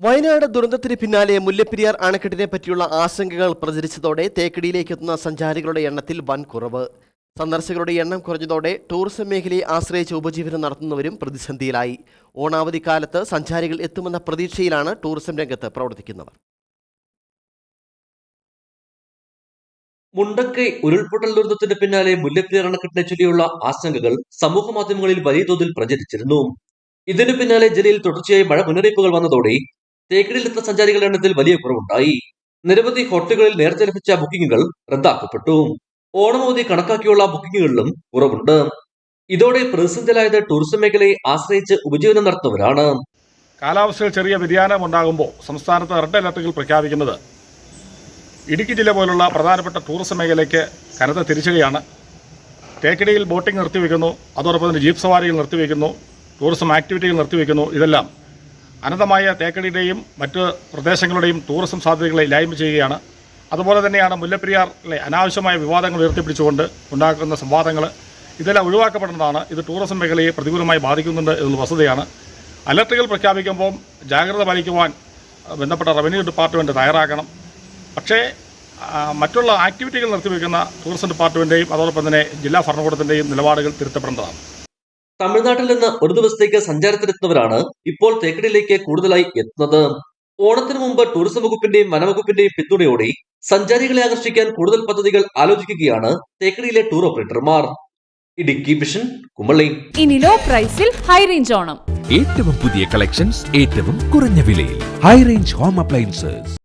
വയനാട് ദുരന്തത്തിന് പിന്നാലെ മുല്ലപ്പെരിയാർ അണക്കെട്ടിനെ പറ്റിയുള്ള ആശങ്കകൾ പ്രചരിച്ചതോടെ തേക്കടിയിലേക്ക് എത്തുന്ന സഞ്ചാരികളുടെ എണ്ണത്തിൽ വൻ കുറവ്. സന്ദർശകരുടെ എണ്ണം കുറഞ്ഞതോടെ ടൂറിസം മേഖലയെ ആശ്രയിച്ച് ഉപജീവനം നടത്തുന്നവരും പ്രതിസന്ധിയിലായി. ഓണാവധി കാലത്ത് സഞ്ചാരികൾ എത്തുമെന്ന പ്രതീക്ഷയിലാണ് ടൂറിസം രംഗത്ത് പ്രവർത്തിക്കുന്നവർ. മുണ്ടക്കൈ ഉരുൾപൊട്ടൽ ദുരന്തത്തിന് പിന്നാലെ മുല്ലപ്പെരിയാർ അണക്കെട്ടിനെ ചൊല്ലിയുള്ള ആശങ്കകൾ സമൂഹ മാധ്യമങ്ങളിൽ വലിയ തോതിൽ പ്രചരിച്ചിരുന്നു. ഇതിനു പിന്നാലെ ജില്ലയിൽ തുടർച്ചയായി മഴ മുന്നറിയിപ്പുകൾ വന്നതോടെ തേക്കടിയിലെത്തുന്ന സഞ്ചാരികളുടെ എണ്ണത്തിൽ വലിയ കുറവുണ്ടായി. നിരവധി ഹോട്ടലുകളിൽ നേരത്തെ ലഭിച്ച ബുക്കിംഗുകൾ റദ്ദാക്കപ്പെട്ടു. ഓണമവധി കണക്കാക്കിയുള്ള ബുക്കിംഗുകളിലും കുറവുണ്ട്. ഇതോടെ പ്രതിസന്ധിയിലായത് ടൂറിസം മേഖലയെ ആശ്രയിച്ച് ഉപജീവനം നടത്തുന്നവരാണ്. കാലാവസ്ഥയിൽ ചെറിയ വ്യതിയാനം ഉണ്ടാകുമ്പോൾ സംസ്ഥാനത്ത് റെഡ് അലർട്ടുകൾ പ്രഖ്യാപിക്കുന്നത് ഇടുക്കി ജില്ല പോലുള്ള പ്രധാനപ്പെട്ട ടൂറിസം മേഖലയ്ക്ക് കനത്ത തിരിച്ചടിയാണ്. തേക്കടിയിൽ ബോട്ടിംഗ് നിർത്തിവെക്കുന്നു. അതോടൊപ്പം തന്നെ ജീപ്പ് സവാരികൾ നിർത്തിവെക്കുന്നു. ടൂറിസം ആക്ടിവിറ്റികൾ നിർത്തിവെക്കുന്നു. ഇതെല്ലാം അനന്തമായ തേക്കടിയുടെയും മറ്റ് പ്രദേശങ്ങളുടെയും ടൂറിസം സാധ്യതകളെ ഇല്ലായ്മ ചെയ്യുകയാണ്. അതുപോലെ തന്നെയാണ് മുല്ലപ്പെരിയാറിലെ അനാവശ്യമായ വിവാദങ്ങൾ ഉയർത്തിപ്പിടിച്ചുകൊണ്ട് ഉണ്ടാക്കുന്ന സംവാദങ്ങൾ. ഇതെല്ലാം ഒഴിവാക്കപ്പെടുന്നതാണ്. ഇത് ടൂറിസം മേഖലയെ പ്രതികൂലമായി ബാധിക്കുന്നുണ്ട് എന്നുള്ള വസ്തുതയാണ്. അലർട്ടുകൾ പ്രഖ്യാപിക്കുമ്പോൾ ജാഗ്രത പാലിക്കുവാൻ ബന്ധപ്പെട്ട റവന്യൂ ഡിപ്പാർട്ട്മെന്റ് തയ്യാറാക്കണം പക്ഷേ മറ്റുള്ള ആക്ടിവിറ്റികൾ നിർത്തിവെക്കുന്ന ടൂറിസം ഡിപ്പാർട്ട്മെന്റേയും അതോടൊപ്പം തന്നെ ജില്ലാ ഭരണകൂടത്തിന്റെയും നിലപാടുകൾ തിരുത്തപ്പെടേണ്ടതാണ്. തമിഴ്നാട്ടിൽ നിന്ന് ഒരു ദിവസത്തേക്ക് സഞ്ചാരത്തിനെത്തുന്നവരാണ് ഇപ്പോൾ തേക്കടിയിലേക്ക് കൂടുതലായി എത്തുന്നത്. ഓണത്തിന് മുമ്പ് ടൂറിസം വകുപ്പിന്റെയും വനവകുപ്പിന്റെയും പിന്തുണയോടെ സഞ്ചാരികളെ ആകർഷിക്കാൻ കൂടുതൽ പദ്ധതികൾ ആലോചിക്കുകയാണ് തേക്കടിയിലെ ടൂർ ഓപ്പറേറ്റർമാർ ഇടുക്കി വിഷൻ കുമളി. ഇനി ലോ പ്രൈസിൽ ഹൈ റേഞ്ച് ഓണം. ഏറ്റവും പുതിയ കളക്ഷൻസ് ഏറ്റവും കുറഞ്ഞ വിലയിൽ. High range home appliances